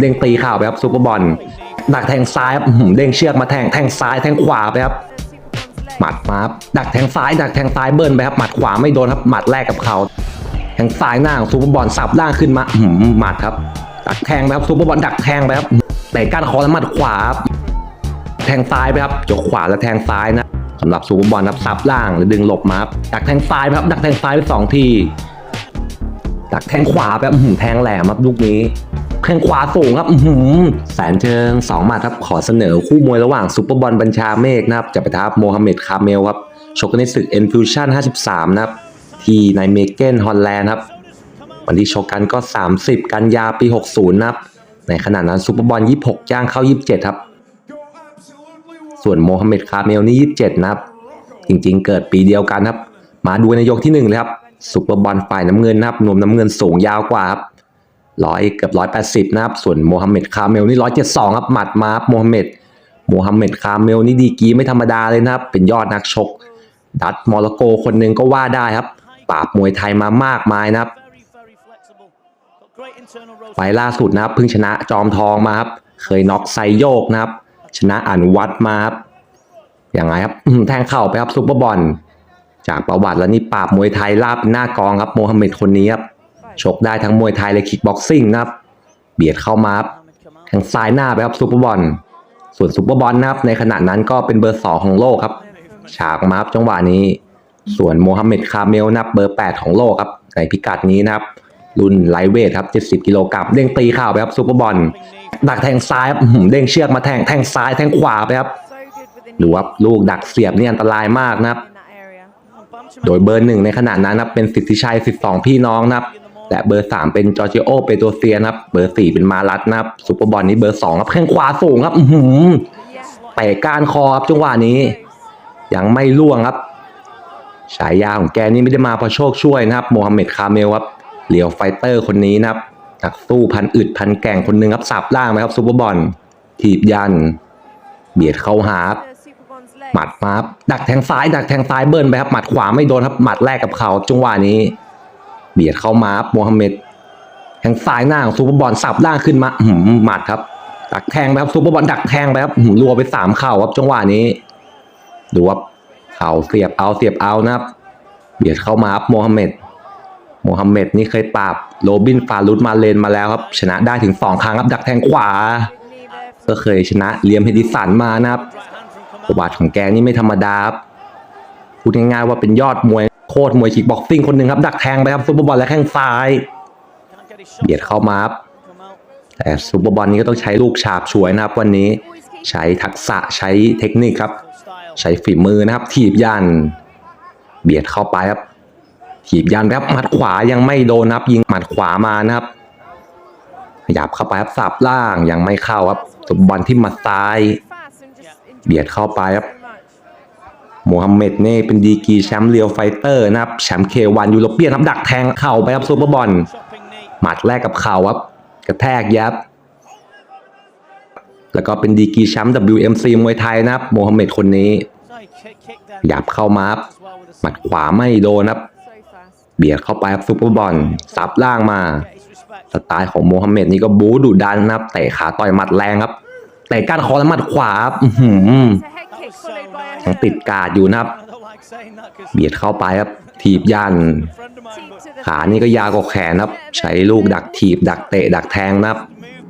เด้งตีเข่าไปครับซูเปอร์บอลดักแทงซ้ายครับเด้งเชือกมาแทงแทงซ้ายแทงขวาไปครับหมัดมาครับดักแทงซ้ายดักแทงซ้ายเบิ้ลไปครับหมัดขวาไม่โดนครับหมัดแรกกับเขาแทงซ้ายหน้าของซูเปอร์บอลสับล่างขึ้นมาอื้อหือหมัดครับ ดักแทงไปครับซูเปอร์บอลดักแทงไปครับแต่ก้านคอแล้วหมัดขวาครับแทงซ้ายไปครับจกขวาแล้วแทงซ้ายนะสำหรับซูเปอร์บอลครับสับล่างหรือดึงหลบมาครับดักแทงซ้ายไปครับดักแทงซ้ายไปสองทีดักแทงขวาแบบอื้อหือแทงแหลมครับลูกนี้ แทงขวาสูงครับอืแสนเชิงสองมาครับขอเสนอคู่มวยระหว่างซุปเปอร์บอลบัญชาเมฆนะครับจะไปท้าโมฮัมเหม็ดคาเมลครับชกกันในศึก Enfusion 53 นะครับ ที่ในเมเกนฮอลแลนด์ครับวันที่ชกกันก็ 30 กันยาปี 60 นะครับ ในขณะนั้นซุปเปอร์บอล26 ย่างเข้า 27 ครับ ส่วนโมฮัมเหม็ดคาเมลนี่ 27 นะครับ จริงๆ เกิดปีเดียวกันครับ มาดูในยกที่หนึ่งเลยครับซุปเปอร์บอลฝ่ายน้ำเงินนะครับนวมน้ำเงินสูงยาวกว่าครับ ร้อยเกือบร้อยแปดสิบนะครับ ส่วนโมฮัมเหม็ดคาเมลนี่ร้อยเจ็ดสองครับ หมัดมาครับโมฮัมเหม็ดโมฮัมเหม็ดคาเมลนี่ดีกีไม่ธรรมดาเลยนะครับ เป็นยอดนักชก ดัตมอร์โกคนหนึ่งก็ว่าได้ครับ ปราบมวยไทยมามากมายนะครับ ไฟล์ล่าสุดนะครับเพิ่งชนะจอมทองมาครับ เคยน็อกไซโยกนะครับ ชนะอนุวัตมาครับ อย่างไรครับแทงเข่าไปครับซุปเปอร์บอล จากประวัติแล้วนี่ปราบมวยไทยลาบหน้ากองครับโมฮัมเหม็ดคนนี้ครับ ชกได้ทั้งมวยไทยและคิกบ็อกซิ่งนะครับ เบียดเข้ามารับแทงซ้ายหน้าไปครับซุปเปอร์บอลส่วนซุปเปอร์บอลนะครับในขณะนั้นก็เป็นเบอร์สองของโลกครับ ฉากมาครับจังหวะนี้ ส่วนโมฮัมเหม็ดคาเมลนะครับเบอร์8ของโลกครับในพิกัดนี้นะครับ รุ่นไลเวทครับ70กิโลกรัมเด้งตีเข่าวไปครับซุปเปอร์บอลดักแทงซ้ายครับเด้งเชือกมาแทงแทงซ้ายแทงขวาไปครับดูครับลูกดักเสียบนี่อันตรายมากนะครับ โดยเบอร์หนึ่งในขณะนั้นนะเป็นสิทธิชัยสิบสองพี่น้องนะครับ และเบอร์สามเป็นจอร์จิโอเปโตเซียนะครับ เบอร์สี่เป็นมารัตนะครับซุปเปอร์บอลนี้เบอร์สองครับแข้งขวาสูงครับอื้อหือเตะก้านคอครับจังหวะนี้ ยังไม่ล่วงครับ ฉายาของแกนี่ไม่ได้มาเพราะโชคช่วยนะครับโมฮัมเหม็ดคาเมลครับเหลียวไฟเตอร์คนนี้นะครับนักสู้พันอึดพันแก่งคนนึงครับสับล่างไหมครับซุปเปอร์บอลถีบยัน เบียดเข้าหาบหมัดมาดักแทงซ้าย ดักแทงซ้ายเบิ้ลไปครับหมัดขวาไม่โดนครับหมัดแรกกับเขาจังหวะนี้ เบียดเข้ามาครับโมฮัมเหม็ดแทงซ้ายหน้าของซูเปอร์บอลสับล่างขึ้นมาหือหมัดครับ ดักแทงไปครับซูเปอร์บอลดักแทงไปครับหือรัวไปสามเข่าครับจังหวะนี้ ดูครับเข่าเสียบเอาเสียบเอานะครับ เบียดเข้ามาครับโมฮัมเหม็ดโมฮัมเหม็ดนี่เคยปราบโรบินฟารุดมาเลนมาแล้วครับ ชนะได้ถึงสองครั้งครับดักแทงขวา ก็เคยชนะเลียมเฮดิสันมานะครับประวัติของแกนี่ไม่ธรรมดาครับพูดง่ายๆว่าเป็นยอดมวย โคตรมวยคิกบ็อกซิ่งคนหนึ่งครับ ดักแทงไปครับซุปเปอร์บอลและแข้งซ้าย เบียดเข้ามาครับแต่ซุปเปอร์บอลนี้ก็ต้องใช้ลูกฉาบฉวยนะครับ วันนี้ใช้ทักษะใช้เทคนิคครับ ใช้ฝีมือนะครับ ถีบยัน เบียดเข้าไปครับ ถีบยันครับหมัดขวายังไม่โดนนะครับ ยิงหมัดขวามานะครับขยับเข้าไปครับสับล่างยังไม่เข้าครับซุปเปอร์บอลที่หมัดซ้าย เบียดเข้าไปครับ โมฮัมเหม็ดนี่เป็นดีกีแชมป์เรียวไฟเตอร์นะครับแชมป์เควันยูโรเปียนครับดักแทงเข่าไปครับซูเปอร์บอลหมัดแรกกับเข่าครับ กระแทกยับ แล้วก็เป็นดีกีแชมป์ WMC มวยไทยนะครับโมฮัมเหม็ดคนนี้หยับเข้ามาครับหมัดขวาไม่โดนครับ เบียดเข้าไปครับซูเปอร์บอลซับล่างมา สไตล์ของโมฮัมเหม็ดนี่ก็บู๊ดุดันนะครับเตะขาต่อยหมัดแรงครับเตะก้านคอและหมัดขวาครับอื้อหือ ยังติดกาดอยู่นะครับ เบียดเข้าไปครับ ถีบยันขานี่ก็ยาวกว่าแขนครับ ใช้ลูกดักถีบ ดักเตะ ดักแทงนะครับ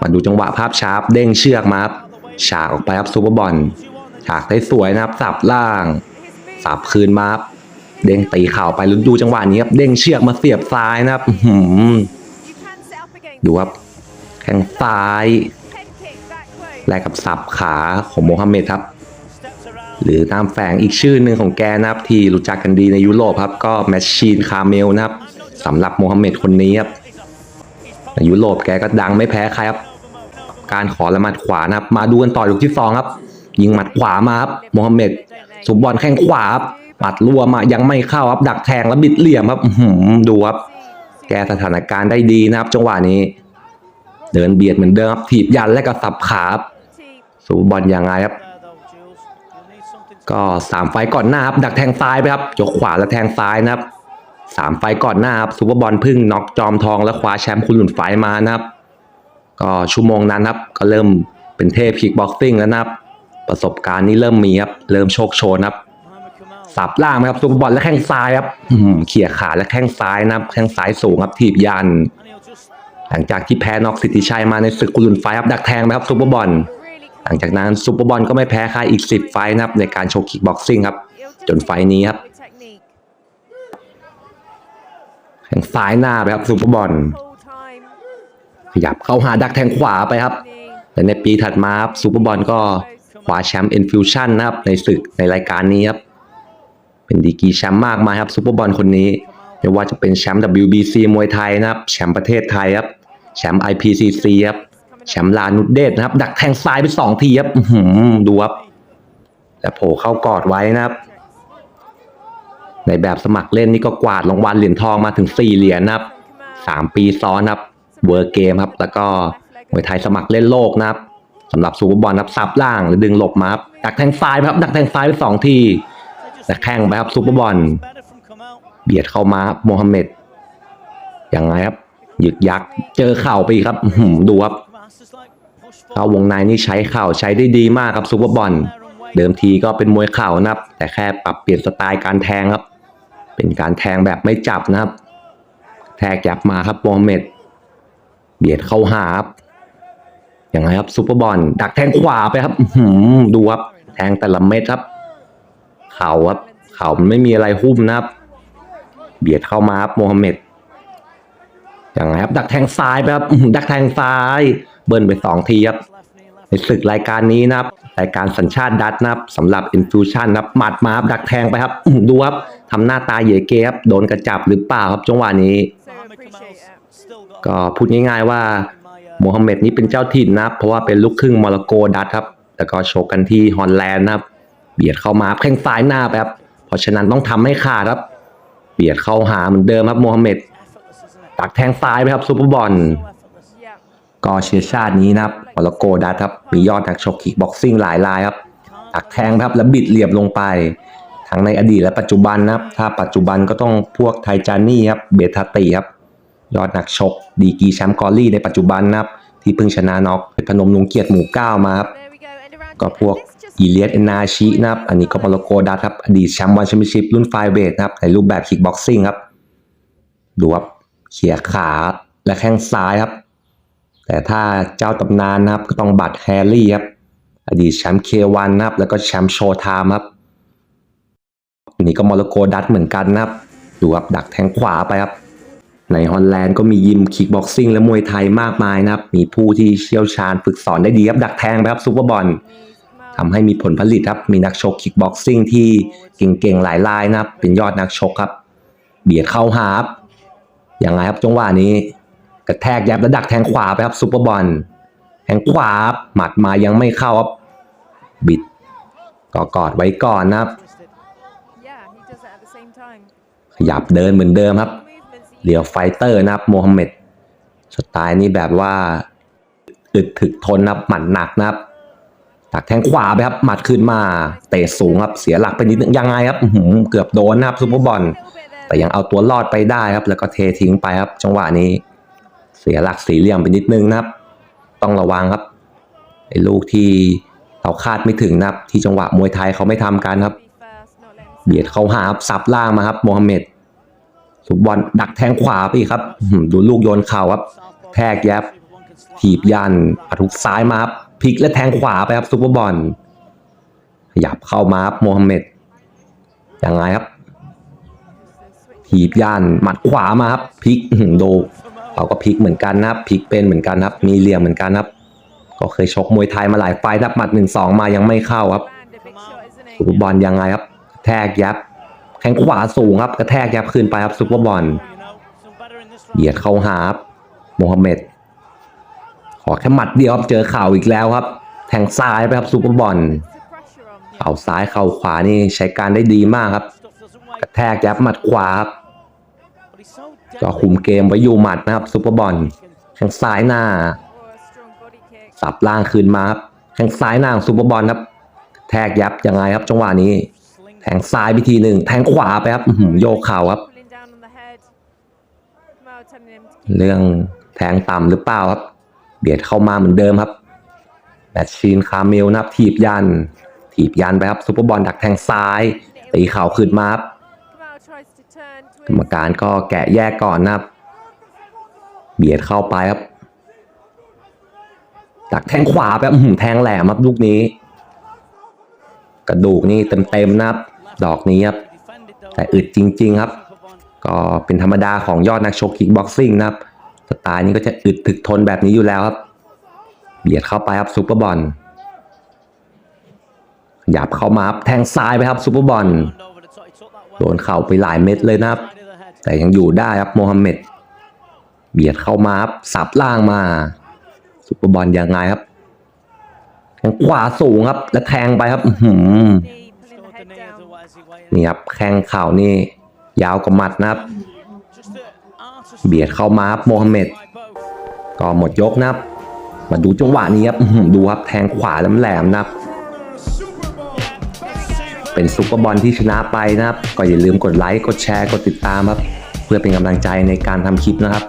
มาดูจังหวะภาพชาร์ปเด้งเชือกมาครับฉากออกไปครับซูเปอร์บอลฉากได้สวยนะครับ สับล่าง สับคืนมาครับเด้งตีเข่าไปลุ้นดูจังหวะนี้ครับ เด้งเชือกมาเสียบซ้ายนะครับอื้อหือดูครับแข้งซ้าย แลกกับสับขาของโมฮัมเหม็ดครับ หรือตามแฝงอีกชื่อหนึ่งของแกนะครับ ที่รู้จักกันดีในยุโรปครับ ก็แมชชีนคาเมลนะครับสำหรับโมฮัมเหม็ดคนนี้ครับในยุโรปแกก็ดังไม่แพ้ใครครับ การขอละหมัดขวานะครับ มาดูกันต่อยกที่สองครับ ยิงหมัดขวามาครับโมฮัมเหม็ดสุบบอลแข้งขวาครับหมัดรัวมายังไม่เข้าครับ ดักแทงแล้วบิดเหลี่ยมครับหือดูครับ แกสถานการณ์ได้ดีนะครับ จังหวะนี้ เดินเบียดเหมือนเดิมครับถีบยันและก็สับขาครับสุบบอลยังไงครับ ก็สามไฟก่อนหน้าครับดักแทงซ้ายไปครับยกขวาแล้วแทงซ้ายนะครับสามไฟก่อนหน้าครับซูเปอร์บอลพึ่งน็อกจอมทองและคว้าแชมป์คุณหลุนไฟมานะครับ ก็ชั่วโมงนั้นครับ ก็เริ่มเป็นเทพคิกบ็อกซิ่งแล้วนะครับ ประสบการณ์นี้เริ่มมีครับเริ่มโชคโชนครับสับล่างนะครับซุปเปอร์บอลและแข้งซ้ายครับเขี่ยขาและแข้งซ้ายนะครับ แข้งซ้ายสูงครับถีบยัน หลังจากที่แพ้น็อกสิทธิชัยมาในศึกกุลุนไฟครับดักแทงไปครับซุปเปอร์บอล หลังจากนั้นซุปเปอร์บอลก็ไม่แพ้ใครอีก 10 ไฟท์นะครับในการโชว์คิกบ็อกซิ่งครับจนไฟท์นี้ครับแข้งซ้ายหน้าไปครับซุปเปอร์บอลขยับเข้าหาดักแทงขวาไปครับและในปีถัดมาครับซูเปอร์บอลก็คว้าแชมป์ Infusion นนะครับในศึกในรายการนี้ครับเป็นดีกีแชมป์มากมายครับซูเปอร์บอลคนนี้ไม่ว่าจะเป็นแชมป์ WBC มวยไทยนะครับแชมป์ประเทศไทยครับแชมป์ IPCC ครับ แชมป์ลานุดเดชนะครับ ดักแทงซ้ายไปสองทีครับดูครับแต่โผล่เข้ากอดไว้นะครับ ในแบบสมัครเล่นนี่ก็กวาดรางวัลเหรียญทองมาถึง4เหรียญนะครับ3ปีซ้อนครับเวอร์เกมครับ แล้วก็มวยไทยสมัครเล่นโลกนะครับสำหรับซูเปอร์บอลครับสับล่างหรือดึงหลบมาครับดักแทงซ้ายไปครับดักแทงซ้ายไปสองทีแต่แข้งไปครับซูเปอร์บอลเบียดเข้ามาครับโมฮัมเหม็ดยังไงครับหยึกยักเจอเข่าไปอีกครับดูครับ เข้าวงในนี่ใช้เข่าใช้ได้ดีมากครับซูเปอร์บอลเดิมทีก็เป็นมวยเข่านะครับ แต่แค่ปรับเปลี่ยนสไตล์การแทงครับ เป็นการแทงแบบไม่จับนะครับ แทกยับมาครับโมฮัมเหม็ดเบียดเข้าหาครับอยังไงครับซูเปอร์บอลดักแทงขวาไปครับหือดูครับ แทงแต่ละเม็ดครับ เข่าครับ เข่ามันไม่มีอะไรหุ้มนะครับ เบียดเข้ามาครับโมฮัมเหม็ดอยังไงครับ ดักแทงซ้ายไปครับดักแทงซ้าย เบิ้ลไปสองทีครับในศึกรายการนี้นะครับรายการสัญชาติดัตนะครับสำหรับ Infusion นะครับหมัดมาครับดักแทงไปครับดูครับทำหน้าตาเหยเกครับโดนกระจับหรือเปล่าครับจังหวะนี้ ก็พูดง่ายๆว่าโมฮัมเหม็ดนี้เป็นเจ้าถิ่นนะครับ เพราะว่าเป็นลูกครึ่งโมร็อกโกดัตครับแล้วก็โชกกันที่ฮอลแลนด์นะครับ เบียดเข้ามาแข้งซ้ายหน้าไปครับเพราะฉะนั้นต้องทำให้ขาดครับ เบียดเข้าหาเหมือนเดิมครับโมฮัมเหม็ดตักแทงซ้ายไปครับซูเปอร์บอล ก็เชื้อชาตินี้นะครับมอร็อกโกดัตครับ มียอดนักชกคิกบ็อกซิ่งหลายรายครับตักแทงครับแล้วบิดเหลี่ยมลงไป ทั้งในอดีตและปัจจุบันนะครับ ถ้าปัจจุบันก็ต้องพวกไทจานี่ครับ เบทาติครับ ยอดนักชก ดีกีแชมป์กอลลี่ในปัจจุบันนะครับ ที่เพิ่งชนะน็อกเพชรพนมลุงเกียรติหมู่เก้ามาครับ ก็พวกอีเลียสเอนาชินะครับ อันนี้ก็มอร็อกโกดัตครับ อดีตแชมป์วันแชมเปี้ยนชิพรุ่นไฟเวทนะครับ ในรูปแบบคิกบ็อกซิ่งครับ ดูครับ เขี่ยขาและแข้งซ้ายครับ แต่ถ้าเจ้าตำนานนะครับก็ต้องบัตรแฮร์รี่ครับ อดีตแชมป์เควันนะครับ แล้วก็แชมป์โชว์ไทม์ครับนนี้ก็มอร็อกโกดัตเหมือนกันนะครับ ดูครับดักแทงขวาไปครับ ในฮอลแลนด์ก็มียิมคิกบ็อกซิ่งและมวยไทยมากมายนะครับ มีผู้ที่เชี่ยวชาญฝึกสอนได้ดีครับ ดักแทงไปครับซูเปอร์บอลทำให้มีผลผลิตครับ มีนักชกคิกบ็อกซิ่งที่เก่งๆหลายรายนะครับ เป็นยอดนักชกครับ เบียดเข้าหาครับยังไงครับจังหวะนี้ กระแทกยับแล้วดักแทงขวาไปครับซูเปอร์บอลแทงขวาครับหมัดมายังไม่เข้าครับบิดก็กอดไว้ก่อนนะครับ ขยับเดินเหมือนเดิมครับเรียวไฟเตอร์นะครับโมฮัมเหม็ดสไตล์นี้แบบว่าอึดถึกทนนะครับหมัดหนักนะครับตักแทงขวาไปครับหมัดขึ้นมา เตะสูงครับเสียหลักไปนิดนึงยังไงครับเกือบโดนนะครับซูเปอร์บอลแต่ยังเอาตัวรอดไปได้ครับ แล้วก็เททิ้งไปครับจังหวะนี้ เสียหลักสี่เหลี่ยมไปนิดนึงนะครับ ต้องระวังครับไอ้ลูกที่เราคาดไม่ถึงนะครับ ที่จังหวะมวยไทยเขาไม่ทำกันครับ เบียดเข้าหาครับสับล่างมาครับโมฮัมเหม็ดสุบบอลดักแทงขวาไปครับดูลูกโยนเข่าครับ แทกแยบถีบยันอัดทุกซ้ายมาครับพลิกและแทงขวาไปครับซุปเปอร์บอลขยับเข้ามาครับโมฮัมเหม็ดยังไงครับถีบยันหมัดขวามาครับพลิกอื้อหือดู เราก็พลิกเหมือนกันนะครับพลิกเป็นเหมือนกันครับ มีเหลี่ยมเหมือนกันครับ ก็เคยชกมวยไทยมาหลายไฟท์ครับหมัดหนึ่งสองมายังไม่เข้าครับซุปเปอร์บอลยังไงครับกระแทกยับ แข้งขวาสูงครับ กระแทกยับขึ้นไปครับซุปเปอร์บอลเหยียดเข้าหาครับโมฮัมเหม็ดขอแค่หมัดเดียวครับเจอเข่าอีกแล้วครับ แทงซ้ายไปครับซุปเปอร์บอลเข่าซ้ายเข่าขวานี่ใช้การได้ดีมากครับ กระแทกยับหมัดขวาครับ ก็คุมเกมไว้อยู่หมัดนะครับซุปเปอร์บอลแข้งซ้ายหน้า สับล่างคืนมาครับแข้งซ้ายหน้าซุปเปอร์บอลครับ แทกยับยังไงครับจังหวะนี้ แทงซ้ายไปทีหนึ่งแทงขวาไปครับโยกเข่าครับ เรื่องแทงต่ำหรือเปล่าครับ เบียดเข้ามาเหมือนเดิมครับแมชชีนคาเมลนะครับ ถีบยัน ถีบยันไปครับซุปเปอร์บอลดักแทงซ้ายตีเข่าขึ้นมาครับ กรรมการก็แกะแยกก่อนนะครับ เบียดเข้าไปครับดักแทงขวาไปครับแทงแหลมครับลูกนี้ กระดูกนี่เต็มๆนะครับ ดอกนี้ครับแต่อึดจริง ๆครับ ก็เป็นธรรมดาของยอดนักชกคิกบ็อกซิ่งนะครับสไตล์นี้ก็จะอึดถึกทนแบบนี้อยู่แล้วครับ เบียดเข้าไปครับซุปเปอร์บอลหยับเข้ามาครับแทงซ้ายไปครับซุปเปอร์บอลโดนเข่าไปหลายเม็ดเลยนะครับ แต่ยังอยู่ได้ครับโมฮัมเหม็ดเบียดเข้ามาครับสับล่างมาซุปเปอร์บอลยังไงครับแทงขวาสูงครับ แล้วแทงไปครับหือนี่ครับแข้งเข่านี่ ยาวกว่าหมัดนะครับ เบียดเข้ามาครับโมฮัมเหม็ดก็หมดยกนะครับ มาดูจังหวะนี้ครับดูครับแทงขวาแหลมๆนะครับ เป็นซุปเปอร์บอลที่ชนะไปนะครับ ก็อย่าลืมกดไลค์ กดแชร์ กดติดตามครับ เพื่อเป็นกำลังใจในการทำคลิปนะครับ